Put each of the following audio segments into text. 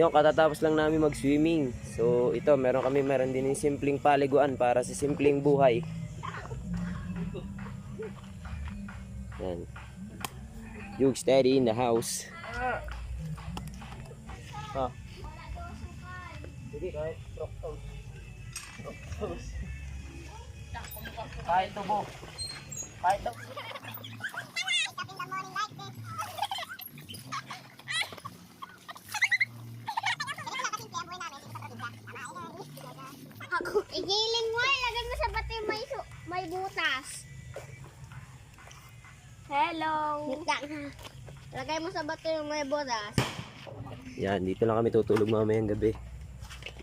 Yung katatapos lang namin mag-swimming. So ito, meron kami meron din yung simpleng paliguan para sa simpleng buhay. Yan. Yug steady in the house. Ah. Sige, kahit fructose. Fructose. Kahit tubo. Kahit tubo. Igiling mo, ilagay mo sa bato yung may, su- may butas. Hello. Lagay mo sa bato yung may butas. Yan, dito lang kami tutulog mamayang gabi.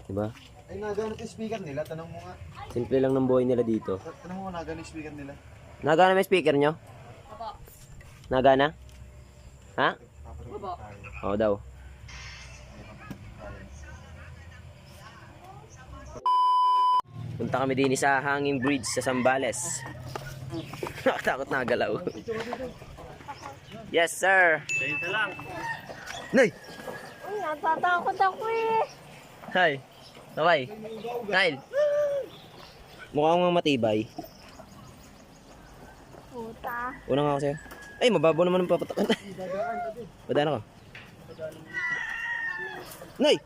Diba? Ay, nagano yung speaker nila. Tanong mo nga. Simple lang ng buhay nila dito. Tanong mo nga, nagano yung speaker nila. Nagana may speaker nyo? Nagana? Ha? Oo daw. Punta kami din sa hanging bridge sa Sambales. Nakatakot na galaw. yes, sir. Sa lang. Nay! Uy, natatakot ako eh. Hi. Kaway. Kyle. Mukha kang matibay. Puta. Una nga ako sa'yo. Ay, mababaw naman ang papatakan. Badaan ako. Nay!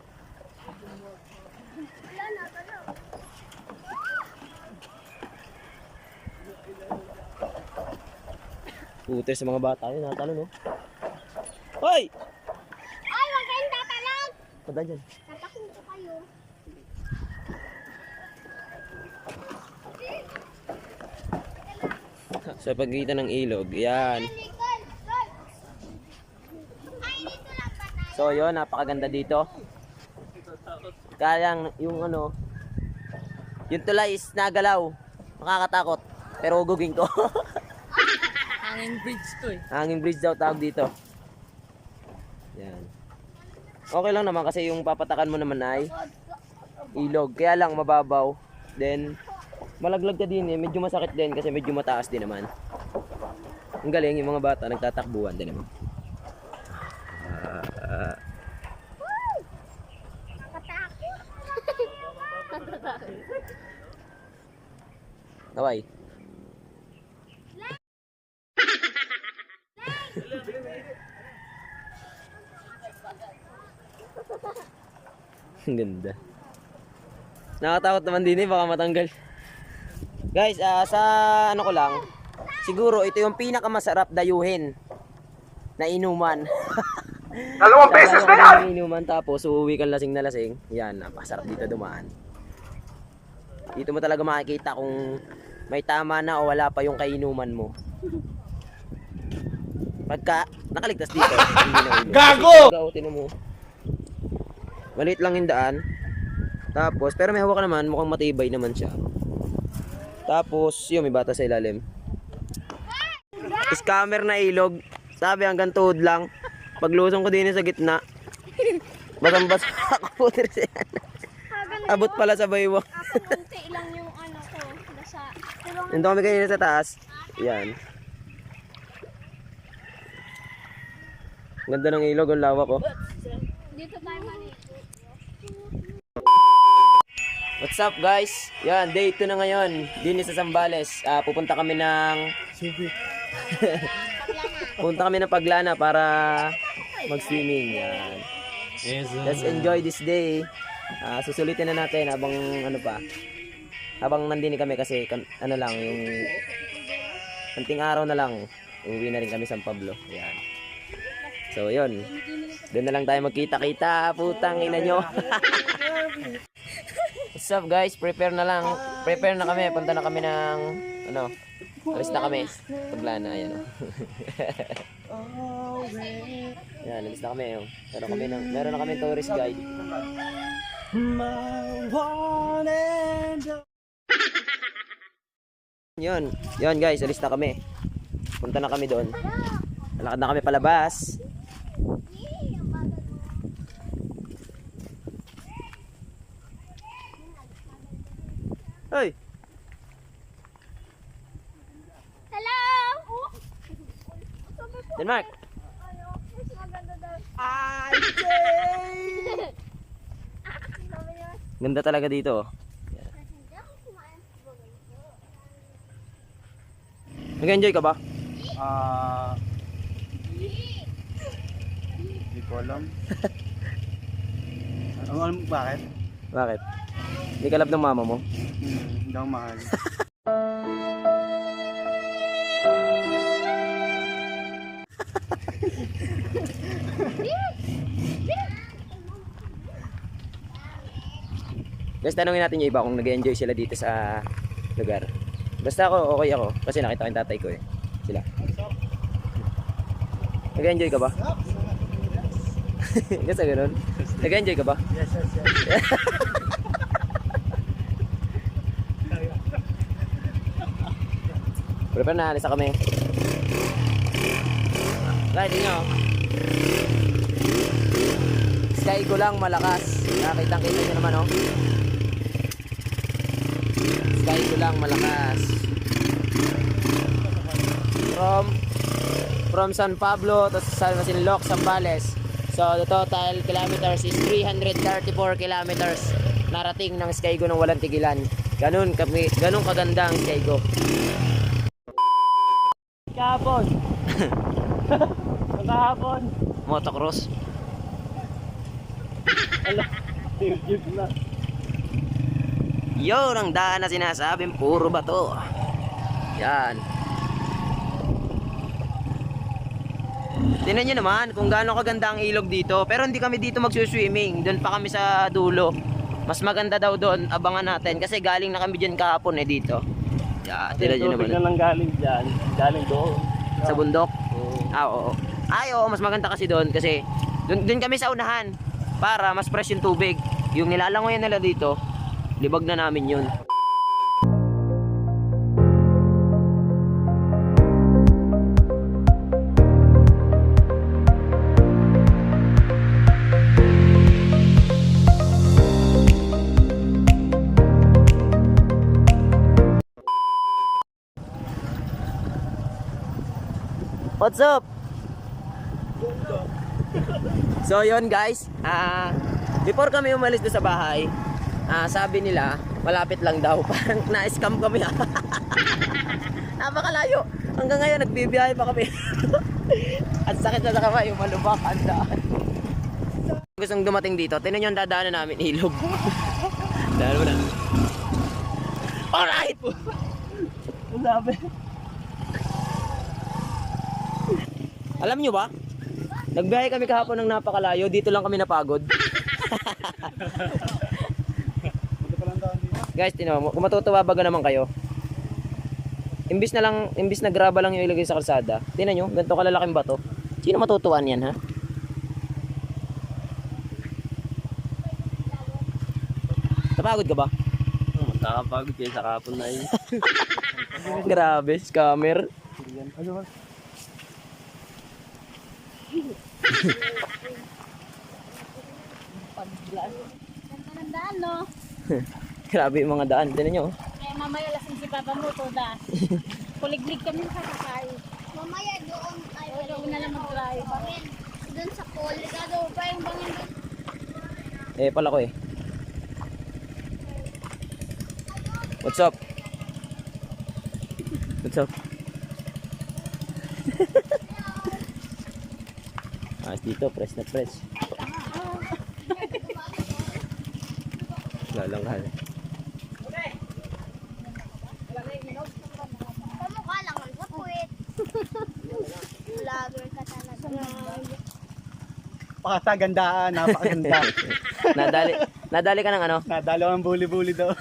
Puter sa mga bata yun, natalo no? Hoy! Ay, huwag kayong tatalog. Padaan dyan. Tatakot ko kayo. Sa pagitan ng ilog, yan. So yun, napakaganda dito. Kaya yung ano, yung tulay is nagalaw. Makakatakot. Pero hugugin ko. Hanging bridge to eh. Hanging bridge daw tawag dito. Yan. Okay lang naman kasi yung papatakan mo naman ay ilog. Kaya lang mababaw. Then, malaglag ka din eh. Medyo masakit din kasi medyo mataas din naman. Ang galing yung mga bata nagtatakbuhan din naman. Ah, Katakot. Kaway. Ang ganda. Nakatakot naman din eh, baka matanggal. Guys, ah, sa ano ko lang, siguro ito yung pinakamasarap dayuhin na inuman. Dalawang beses na yan! inuman tapos uuwi kang lasing na lasing. Yan, napasarap dito dumaan. Dito mo talaga makikita kung may tama na o wala pa yung kainuman mo. Pagka nakaligtas dito, hindi na. Gago! Gago! Mo. Maliit lang yung daan. Tapos, pero may hawak naman, mukhang matibay naman siya. Tapos, yun, may bata sa ilalim. Scammer na ilog. Sabi hanggang tuhod lang. Paglusong ko din sa gitna. Basang-basa ako putir siya. Abot pala sa baywang. Ako, lang yung ano ko. Basa. Tulungan Nandito kami kanina sa taas. Yan. Ganda ng ilog, ang lawak oh. dito tayo. What's up guys? Yan, day 2 na ngayon. Din sa Zambales. Ah, pupunta kami ng... pupunta kami ng Paglana para mag-swimming. Yan. Let's enjoy this day. Ah, susulitin na natin habang ano pa. Habang nandini kami kasi kan- ano lang yung kanting araw na lang. Uwi na rin kami sa Pablo. Yan. So, yun. Doon na lang tayo magkita-kita. Putang ina nyo. Up guys? Prepare na lang. Prepare na kami. Punta na kami ng ano. Alis na kami. Paglana. Ayan o. Yan, alis na kami. Oh. Meron kami ng, meron na kami tourist guide. Yun. Yun guys, alis na kami. Punta na kami doon. Lakad na kami palabas. Hoy! Hello! Denmark! Ano? Daw. Ganda talaga dito. oh. Nag-enjoy ka ba? Ah... Hindi ko alam. Ang alam mo bakit? Bakit? Hindi ka love ng mama mo? Hmm, hindi ako mahal. Guys, tanungin natin yung iba kung nag-enjoy sila dito sa lugar. Basta ako, okay ako. Kasi nakita ko yung tatay ko eh. Sila. Nag-enjoy ka ba? Kasi ganun. Nag-enjoy ka ba? Yes, yes, yes. Prepare na, alis na kami. Guys, nyo. Sky ko lang malakas. Nakita kita nyo naman, oh. Sky ko lang malakas. From from San Pablo to San Masinloc, Zambales. So, the total kilometers is 334 kilometers narating ng Skygo ng walang tigilan. Ganun kami, ganun kaganda ang Skygo. Kahapon. Kahapon. Motocross. Yun ang daan na sinasabing puro bato. Yan. Tingnan nyo naman kung gaano kaganda ang ilog dito. Pero hindi kami dito magsuswimming. Doon pa kami sa dulo. Mas maganda daw doon. Abangan natin. Kasi galing na kami dyan kahapon eh dito. Yan. Tingnan nyo naman. nang galing dyan, galing doon. Sa bundok? Ah, oo. Ay, oo, mas maganda kasi doon kasi doon, doon kami sa unahan para mas fresh yung tubig. Yung nilalangoyan nila dito, libag na namin yun. What's up? So yon guys, ah before kami umalis doon sa bahay, ah sabi nila malapit lang daw, parang na-scam kami. Napakalayo. Hanggang ngayon nagbibiyahe pa kami. At sakit na sa yung malubak, ang daan. Gustong dumating dito, tinan nyo ang dadaanan namin ilog. Dahil na. Alright! Sabi. Alam nyo ba? Nagbiyahe kami kahapon ng napakalayo, dito lang kami napagod. Guys, tino mo, kung matutuwa baga naman kayo. Imbis na lang, imbis na graba lang yung ilagay sa kalsada. Tingnan nyo, ganito kalalaking bato. Sino matutuwa niyan, ha? Napagod ka ba? Nakakapagod kayo sa kapon na yun. Grabe, scammer. Ganda ng daan, no? Grabe yung mga daan. Tingnan nyo. oh. Kaya mamaya lasing si Papa mo, toda. Kuliglig kami sa kakay. Mamaya doon ay Doon na lang mag-drive. bangin. Doon sa pool. Gado pa yung bangin doon. Eh, pala ko eh. What's up? What's up? Dito, press na press. Lalanghal. Kamukha lang ang kapuit. Vlogger ka talaga. Pakasagandaan, napakaganda. nadali, nadali ka ng ano? Nadalo ang buli-buli daw.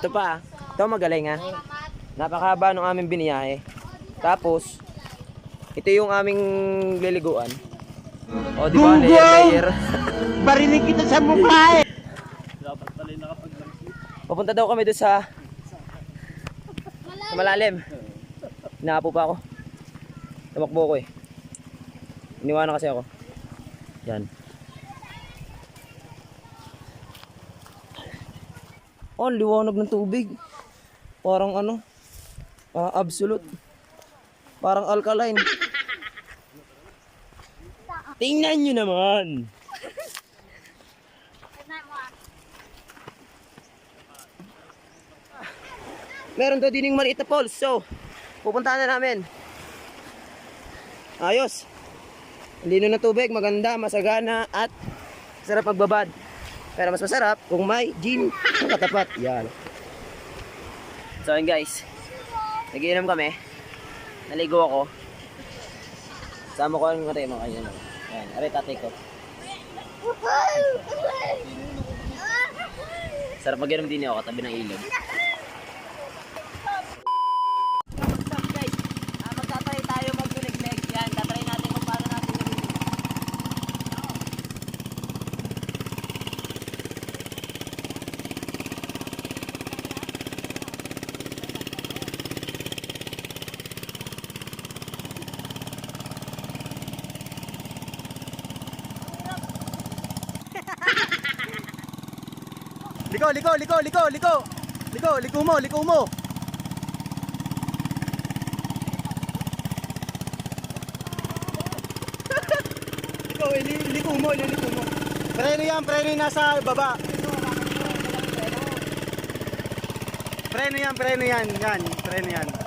Ito pa, ito magaling ha. Napakahaba ng aming biniyahe. Tapos, ito yung aming liliguan. O, di ba? Layer, layer. Barinig kita sa mukha eh! Dapat pala yung nakapag Papunta daw kami doon sa sa malalim. Naapo pa ako. Tumakbo ko eh. Iniwanan kasi ako. Yan. Oh, liwanag ng tubig. Parang ano? ah, absolute. Parang alkaline. Tingnan nyo naman. Meron daw dining maliit na falls. So, pupuntahan na namin. Ayos. Lino ng tubig, maganda, masagana, at sarap magbabad. Pero mas masarap kung may gin na katapat. Yan. So yun guys, nagiinom kami. Naligo ako. Sama ko ang mga mga kanya. Yan, aray tatay ko. Sarap mag-inom din ako katabi ng ilog. guys, ah, magtatry tayo magkuligleg. Yan, tatry natin kung paano natin gawin. Liko, liko, liko, liko, liko. Liko, liko mo, liko mo. liko, ili, liko mo, liko mo. Preno yan, preno nasa baba. Preno yan, preno yan, yan, preno yan.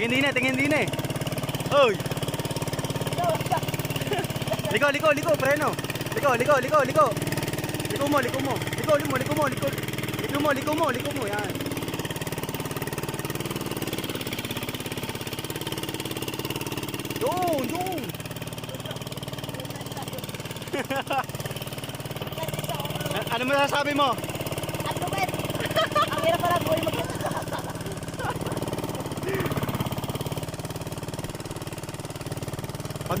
Tingin din eh, tingin din eh. Oy! Liko, liko, liko, preno. Liko, liko, liko, liko. Liko mo, liko mo. Liko, liko mo, liko mo, liko. Liko mo, liko mo, liko mo, yan. Yun. A- ano masasabi mo? At lumit. Ang hirap pala buhay mag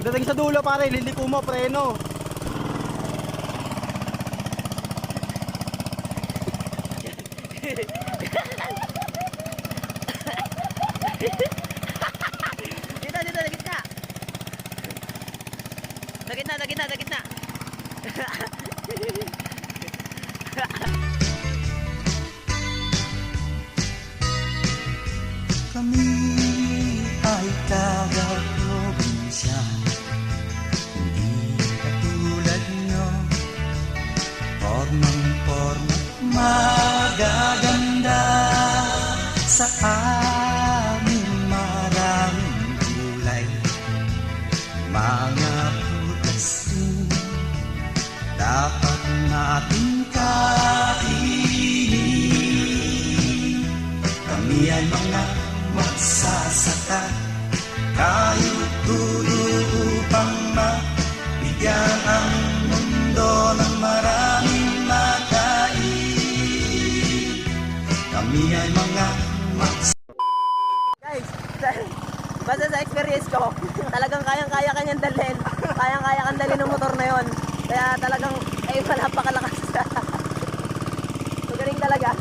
Pagdating sa dulo pare, liliko mo, preno. Dito, dito, sa gitna. Sa gitna, sa gitna, sa gitna. ay mga magsasaka Tayo tulo upang mabigyan ang mundo ng maraming makain Kami ay mga magsasaka Guys, basta sa experience ko, talagang kayang-kaya kanyang dalhin. Kayang-kaya kang dalhin ng motor na yon. Kaya talagang, eh, napakalakas. Magaling talaga.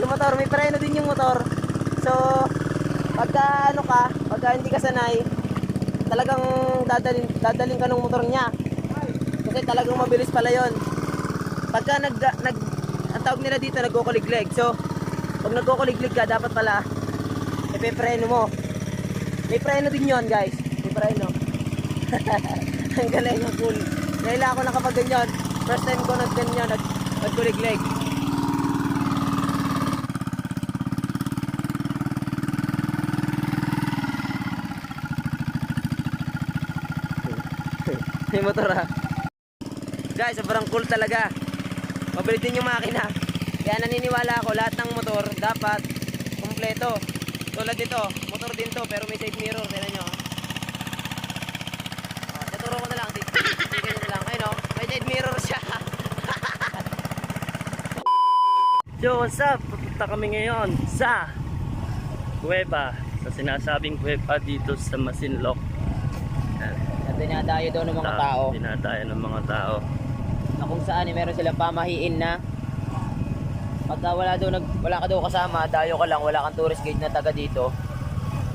Yung motor, may preno din yung motor. So, pagka ano ka, pagka hindi ka sanay, talagang dadalhin, dadalhin ka ng motor niya. Kasi talagang mabilis pala yon. Pagka nag, nag, ang tawag nila dito, nagkukuliglig. So, pag nagkukuliglig ka, dapat pala, ipipreno mo. May preno din yon guys. May preno. ang galing, ang cool. Lang ako nakapag ganyan. First time ko nag ganyan, nag, nagkuliglig. May motor ha. Guys, sobrang cool talaga. Mabilis din yung makina. Kaya naniniwala ako lahat ng motor dapat kumpleto. Tulad dito, motor din to pero may side mirror, tingnan nyo. Oh, tuturo ko na lang, tig- tignan nyo lang. Ayun oh, may side mirror siya. Yo, what's up? Pupunta kami ngayon sa Cueva. Sa sinasabing Cueva dito sa Masinloc. Dinadayo daw ng mga tao Dinadayo ng mga tao. na kung saan eh, meron silang pamahiin na pagka wala daw nag wala ka daw kasama, dayo ka lang, wala kang tourist guide na taga dito.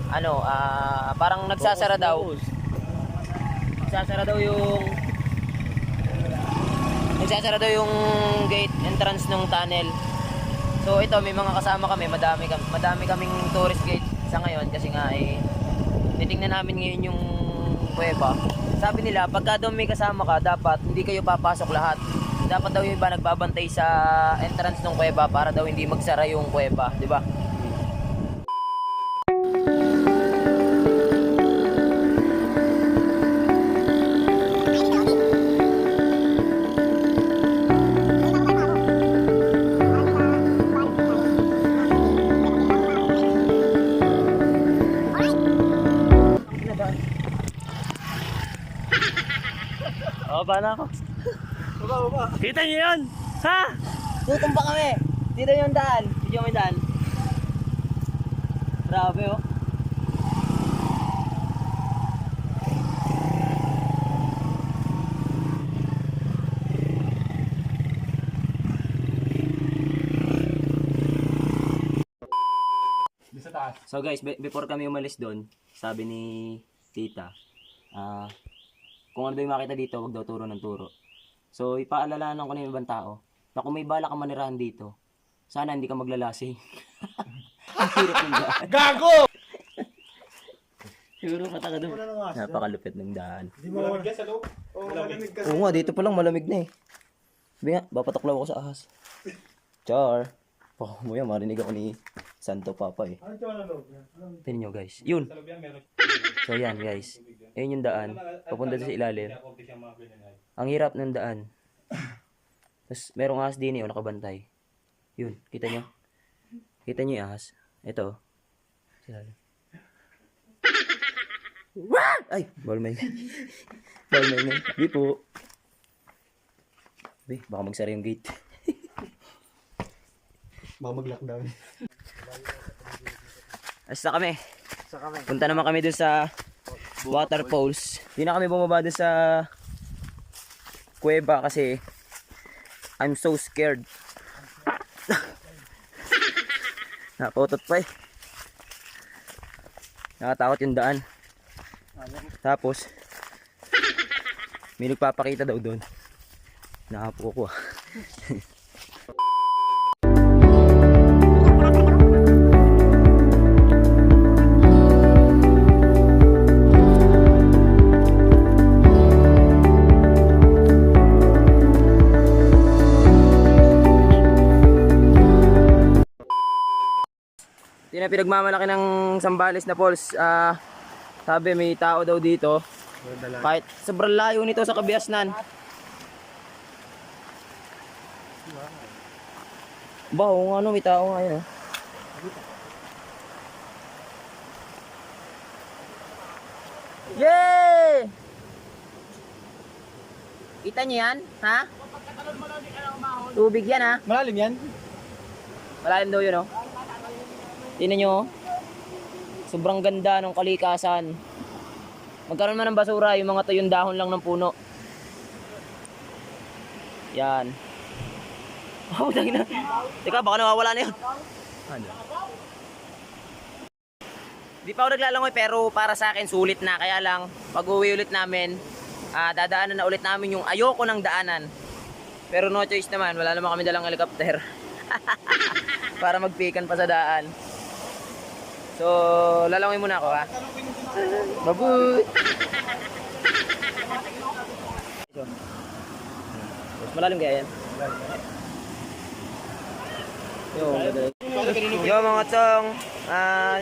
Ano, ah parang nagsasara daw. Nagsasara daw yung magsasara daw yung gate entrance ng tunnel. So ito may mga kasama kami, madami kami, madami kaming tourist gate sa ngayon kasi nga eh titingnan namin ngayon yung kuweba. Sabi nila, pagka daw may kasama ka, dapat hindi kayo papasok lahat. Dapat daw yung iba nagbabantay sa entrance ng kuweba para daw hindi magsara yung kuweba, di ba? Oo, ba na ako? Baba, baba. Kita niyo yun? Ha? Gutom pa kami. Dito yung daan. Dito yung daan. Grabe oh. So guys, be- before kami umalis doon, sabi ni tita, ah, kung ano daw yung makita dito, wag daw turo ng turo. So, ipaalalanan ko na yung ibang tao na kung may bala ka manirahan dito, sana hindi ka maglalasing. Ang hirap ng daan. Gago! Siguro pataka doon. Napakalupit ng daan. Di mo malamig yan sa loob? Oo, malamig kasi. Oo nga, dito pa lang malamig na eh. Sabi nga, papataklaw ako sa ahas. Char. Oh, mo yan, marinig ako ni Santo Papa eh. Ano? Tingnan nyo guys. Yun. So yan guys. Ayun yung daan. Papunta doon sa ilalim. Ang hirap ng daan. Tapos merong ahas din eh, oh, nakabantay. Yun, kita nyo? Kita nyo yung ahas? Ito. oh. Ilalim. Ay, ball main. ball. Di po. Di, baka magsara yung gate. Baka mag-lockdown. Asa kami. Punta naman kami dun sa waterfalls. Hindi na kami bumaba dun sa kuweba kasi I'm so scared. Napotot pa eh. Nakatakot yung daan. Tapos, may nagpapakita daw doon. Nakapo ko ah. Pinagmamalaki ng Sambales na Falls. Ah, sabi may tao daw dito. Kahit sobrang layo nito sa Kabiasnan. Ba, oo nga no, may tao nga yun. oh. Yay! Kita niyo yan? Ha? Tubig yan ha? Malalim yan? Malalim daw yun, oh. Tingnan nyo, oh. Sobrang ganda ng kalikasan. Magkaroon man ng basura, yung mga to yung dahon lang ng puno. Yan. Oh, dahil na. Teka, baka nawawala na yun. Ano? Di pa ako naglalangoy pero para sa akin sulit na. Kaya lang, pag uwi ulit namin, ah, dadaanan na ulit namin yung ayoko ng daanan. Pero no choice naman, wala naman kami dalang helicopter. para magpikan pa sa daan. So, lalangoy muna ako ha. Babuy! So, mas malalim kaya yan? Yo, Yo mga chong, ah,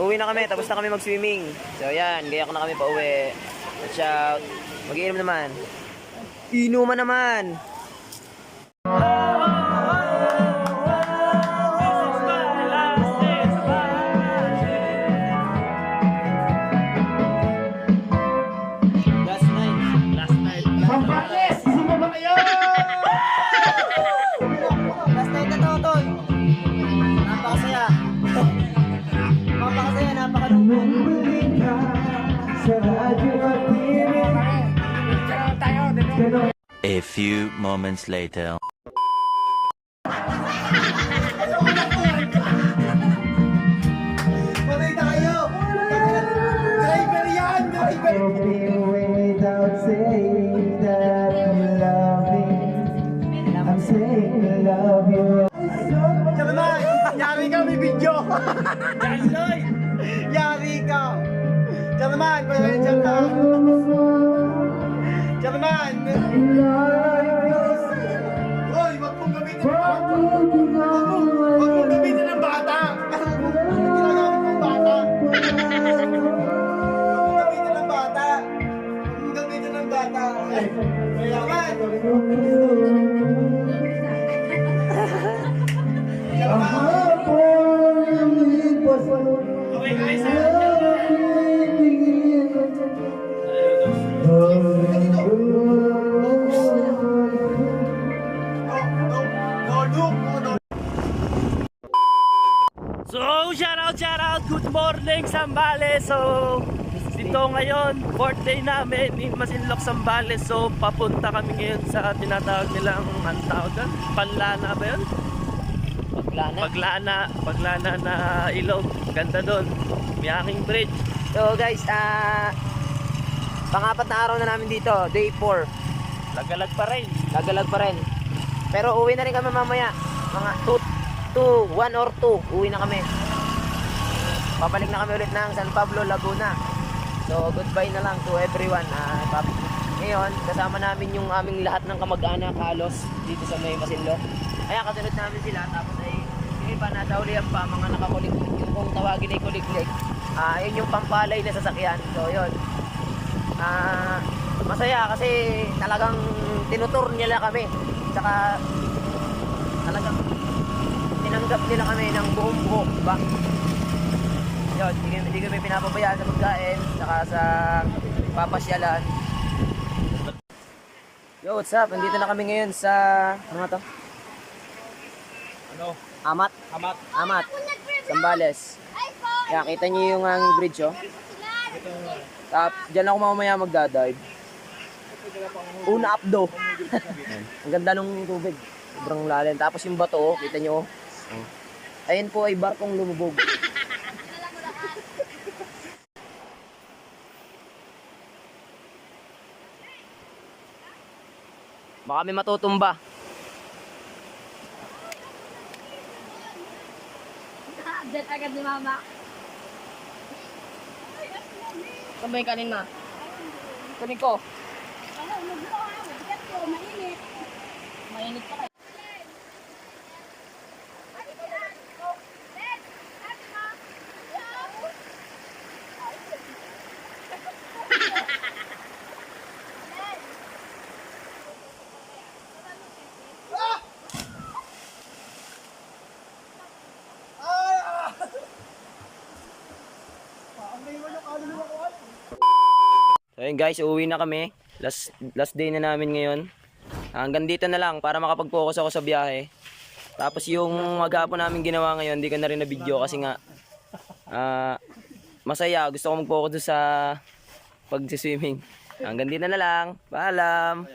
uwi na kami, tapos na kami mag-swimming. So yan, gayak na kami pa uwi. Watch out. Mag-iinom naman. Inuman naman! Few moments later. So, shout out, shout out. Good morning, Sambales. So, dito ngayon, fourth day namin in Masinloc, Sambales. So, papunta kami ngayon sa tinatawag nilang, ang tawag doon? Panlana ba yun? Paglana. Paglana, paglana na ilog. Ganda doon. May aking bridge. So guys, ah pangapat na araw na namin dito, day 4. Lagalag pa rin. Gagalag pa rin. Pero uwi na rin kami mamaya. Mga 2, 2, 1 or 2, uwi na kami. Babalik na kami ulit ng San Pablo, Laguna. So goodbye na lang to everyone. Pap- ngayon, kasama namin yung aming lahat ng kamag-anak halos dito sa may Masinloc. Kaya kasunod namin sila tapos ay yung iba nasa ulihan pa mga nakakulik yung kung tawagin ay kuliklik. Ah, yun yung pampalay na sasakyan. So yun. Ah, masaya kasi talagang tinutur nila kami. Tsaka talagang tinanggap nila kami ng buong buo, ba? Yun, hindi, hindi kami pinapabayaan sa pagkain, tsaka sa papasyalan. Yo, what's up? Nandito na kami ngayon sa, ano nga to? Ano? Amat? Amat. Amat. Sambales. Kaya kita niyo yung ang bridge, oh. Tap, diyan ako mamaya magdadive. Una updo. ang ganda nung tubig. Sobrang lalim. Tapos yung bato, oh, kita niyo, oh. Ayun po ay barkong lumubog. Baka may matutumba. Diyan agad ni mama. Saan ba yung kanin na? Kunin ko. Mainit pa ayun guys, uuwi na kami. Last last day na namin ngayon. Hanggang dito na lang para makapag-focus ako sa biyahe. Tapos yung maghapon namin ginawa ngayon, hindi ko na rin na video kasi nga ah, masaya. Gusto ko mag-focus sa pag-swimming. Hanggang dito na lang. Paalam.